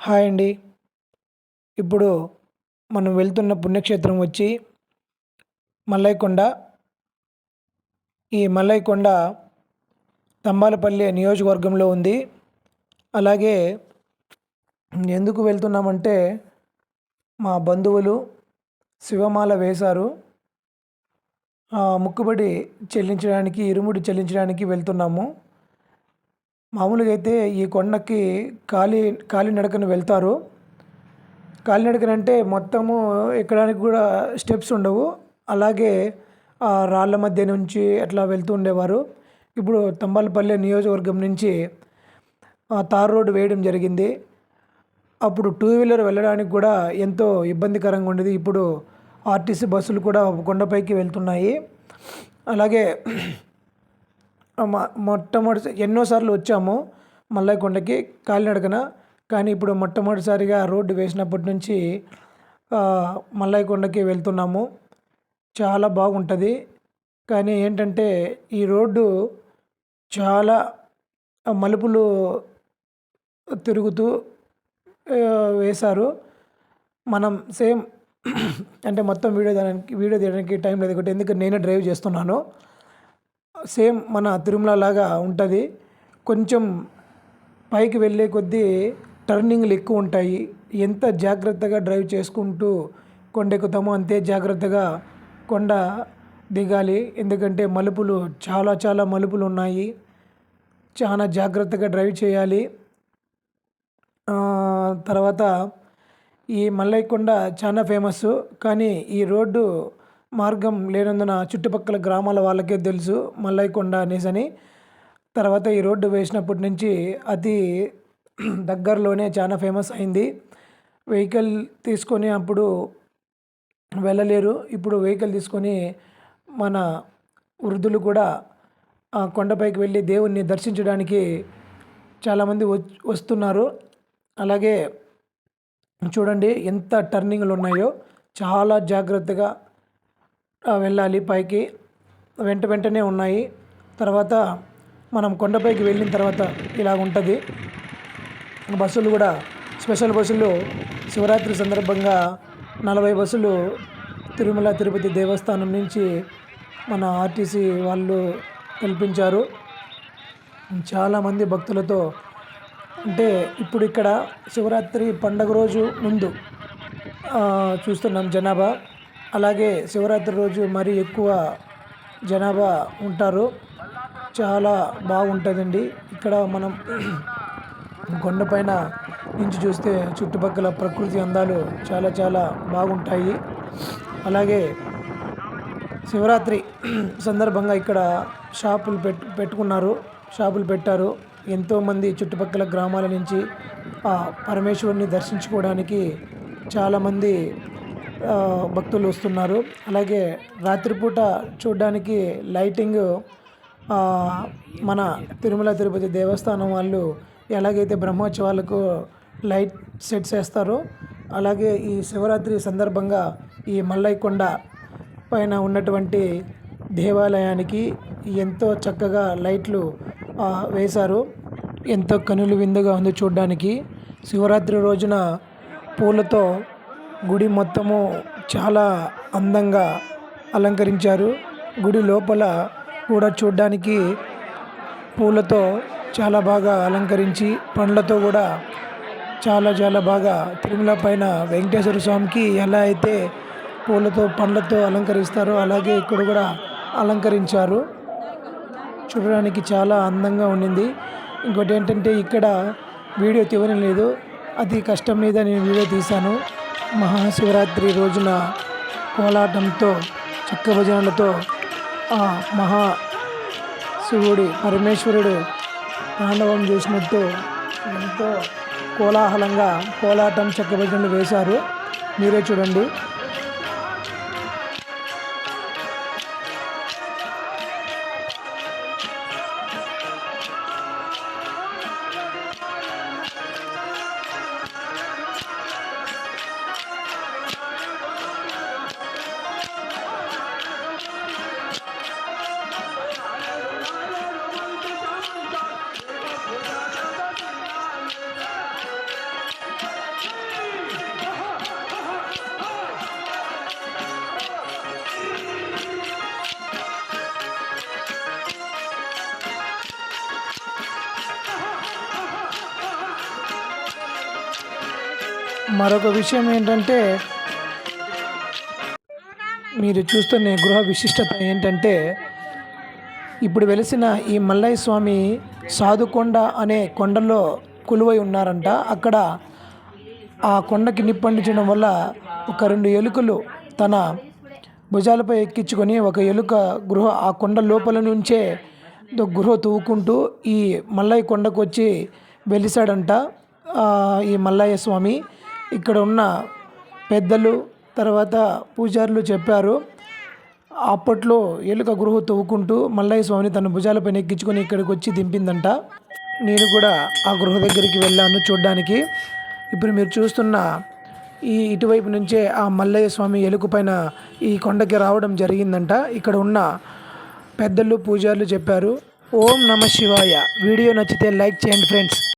Hi అండి. ఇప్పుడు మనం వెళ్తున్న పుణ్యక్షేత్రం వచ్చి మల్లైకొండ. ఈ మల్లైకొండ తంబాలపల్లి నియోజకవర్గంలో ఉంది. అలాగే ఎందుకు వెళ్తున్నామంటే మా బంధువులు శివమాల వేశారు. ముక్కుబడి చెల్లించడానికి ఇరుముడి చెల్లించడానికి వెళ్తున్నాము. మామూలుగా అయితే ఈ కొండకి కాలి కాలినడకన వెళ్తారు. కాలినడకన అంటే మొత్తము ఎక్కడానికి కూడా స్టెప్స్ ఉండవు. అలాగే ఆ రాళ్ళ మధ్య నుంచి అట్లా వెళ్తూ ఉండేవారు. ఇప్పుడు తంబాలపల్లె నియోజకవర్గం నుంచి తార్ రోడ్డు వేయడం జరిగింది. అప్పుడు టూ వీలర్ వెళ్ళడానికి కూడా ఎంతో ఇబ్బందికరంగా ఉండేది. ఇప్పుడు ఆర్టీసీ బస్సులు కూడా కొండపైకి వెళ్తున్నాయి. అలాగే మొట్టమొదటి ఎన్నోసార్లు వచ్చాము మల్లయ్య కొండకి కాలినడకన. కానీ ఇప్పుడు మొట్టమొదటిసారిగా రోడ్డు వేసినప్పటి నుంచి ఆ, కొండకి వెళ్తున్నాము. చాలా బాగుంటుంది. కానీ ఏంటంటే ఈ రోడ్డు చాలా మలుపులు తిరుగుతూ వేశారు. మనం సేమ్ అంటే మొత్తం వీడియో తీయడానికి వీడియో తీయడానికి టైం లేదు కాబట్టి ఎందుకంటే నేనే డ్రైవ్ చేస్తున్నాను. సేమ్ మన తిరుమల లాగా ఉంటుంది. కొంచెం పైకి వెళ్ళే కొద్దీ టర్నింగ్లు ఎక్కువ ఉంటాయి. ఎంత జాగ్రత్తగా డ్రైవ్ చేసుకుంటూ కొండ ఎక్కుతామో అంతే జాగ్రత్తగా కొండ దిగాలి. ఎందుకంటే మలుపులు చాలా చాలా మలుపులు ఉన్నాయి. చాలా జాగ్రత్తగా డ్రైవ్ చేయాలి. తర్వాత ఈ మల్లయ్యకొండ చాలా ఫేమస్ కానీ ఈ రోడ్డు మార్గం లేనందున చుట్టుపక్కల గ్రామాల వాళ్ళకే తెలుసు మల్లైకొండ అనేసి అని తర్వాత ఈ రోడ్డు వేసినప్పటి నుంచి అతి దగ్గరలోనే చాలా ఫేమస్ అయింది. వెహికల్ తీసుకొని అప్పుడు వెళ్ళలేరు. ఇప్పుడు వెహికల్ తీసుకొని మన వృద్ధులు కూడా ఆ కొండపైకి వెళ్ళి దేవుణ్ణి దర్శించడానికి చాలామంది వస్తున్నారు. అలాగే చూడండి ఎంత టర్నింగ్లు ఉన్నాయో. చాలా జాగ్రత్తగా వెళ్ళాలి. పైకి వెంట వెంటనే ఉన్నాయి. తర్వాత మనం కొండపైకి వెళ్ళిన తర్వాత ఇలా ఉంటుంది. బస్సులు కూడా స్పెషల్ బస్సులు శివరాత్రి సందర్భంగా నలభై బస్సులు తిరుమల తిరుపతి దేవస్థానం నుంచి మన ఆర్టీసీ వాళ్ళు కల్పించారు. చాలామంది భక్తులతో అంటే ఇప్పుడు ఇక్కడ శివరాత్రి పండగ రోజు ముందు చూస్తున్నాం జనాభా. అలాగే శివరాత్రి రోజు మరీ ఎక్కువ జనాభా ఉంటారు. చాలా బాగుంటుందండి. ఇక్కడ మనం కొండపైన నుంచి చూస్తే చుట్టుపక్కల ప్రకృతి అందాలు చాలా చాలా బాగుంటాయి. అలాగే శివరాత్రి సందర్భంగా ఇక్కడ షాపులు పెట్టు పెట్టుకున్నారు. షాపులు పెట్టారు. ఎంతోమంది చుట్టుపక్కల గ్రామాల నుంచి ఆ పరమేశ్వరుని దర్శించుకోవడానికి చాలామంది భక్తులు వస్తున్నారు. అలాగే రాత్రిపూట చూడడానికి లైటింగ్ మన తిరుమల తిరుపతి దేవస్థానం వాళ్ళు ఎలాగైతే బ్రహ్మోత్సవాలకు లైట్ సెట్ చేస్తారో అలాగే ఈ శివరాత్రి సందర్భంగా ఈ మల్లైకొండ పైన ఉన్నటువంటి దేవాలయానికి ఎంతో చక్కగా లైట్లు వేశారు. ఎంతో కనులు విందుగా ఉంది చూడడానికి. శివరాత్రి రోజున పూలతో గుడి మొత్తము చాలా అందంగా అలంకరించారు. గుడి లోపల కూడా చూడ్డానికి పూలతో చాలా బాగా అలంకరించి పండ్లతో కూడా చాలా చాలా బాగా. తిరుమల పైన వెంకటేశ్వర స్వామికి ఎలా అయితే పూలతో పండ్లతో అలంకరిస్తారో అలాగే ఇక్కడ కూడా అలంకరించారు. చూడడానికి చాలా అందంగా ఉండింది. ఇంకోటి ఏంటంటే ఇక్కడ వీడియో తీయడం లేదు. అతి కష్టం మీద నేను వీడియో తీశాను. మహాశివరాత్రి రోజున కోలాటంతో చెక్క భజనలతో ఆ మహా శివుడి పరమేశ్వరుడు తాండవం చేసినట్టు ఎంతో కోలాహలంగా కోలాటం చెక్క భజనలు వేశారు. మీరే చూడండి. మరొక విషయం ఏంటంటే మీరు చూస్తున్న గృహ విశిష్టత ఏంటంటే ఇప్పుడు వెలిసిన ఈ మల్లయ్య స్వామి సాధుకొండ అనే కొండలో కొలువై ఉన్నారంట. అక్కడ ఆ కొండకి నిప్పండించడం వల్ల ఒక రెండు ఎలుకలు తన భుజాలపై ఎక్కించుకొని ఒక ఎలుక గృహ ఆ కొండ లోపల నుంచే గృహ తవ్వుకుంటూ ఈ మల్లయ్య కొండకు వచ్చి వెలిసాడంట ఈ మల్లయ్య స్వామి. ఇక్కడ ఉన్న పెద్దలు తర్వాత పూజారులు చెప్పారు. అప్పట్లో ఎలుక గృహ తవ్వుకుంటూ మల్లయ్య స్వామిని తన భుజాలపై ఎక్కించుకొని ఇక్కడికి వచ్చి దింపిందంట. నేను కూడా ఆ గృహ దగ్గరికి వెళ్ళాను చూడ్డానికి. ఇప్పుడు మీరు చూస్తున్న ఈ ఇటువైపు నుంచే ఆ మల్లయ్య స్వామి ఎలుకపైన ఈ కొండకి రావడం జరిగిందంట. ఇక్కడ ఉన్న పెద్దలు పూజారులు చెప్పారు. ఓం నమ శివాయ. వీడియో నచ్చితే లైక్ చేయండి ఫ్రెండ్స్.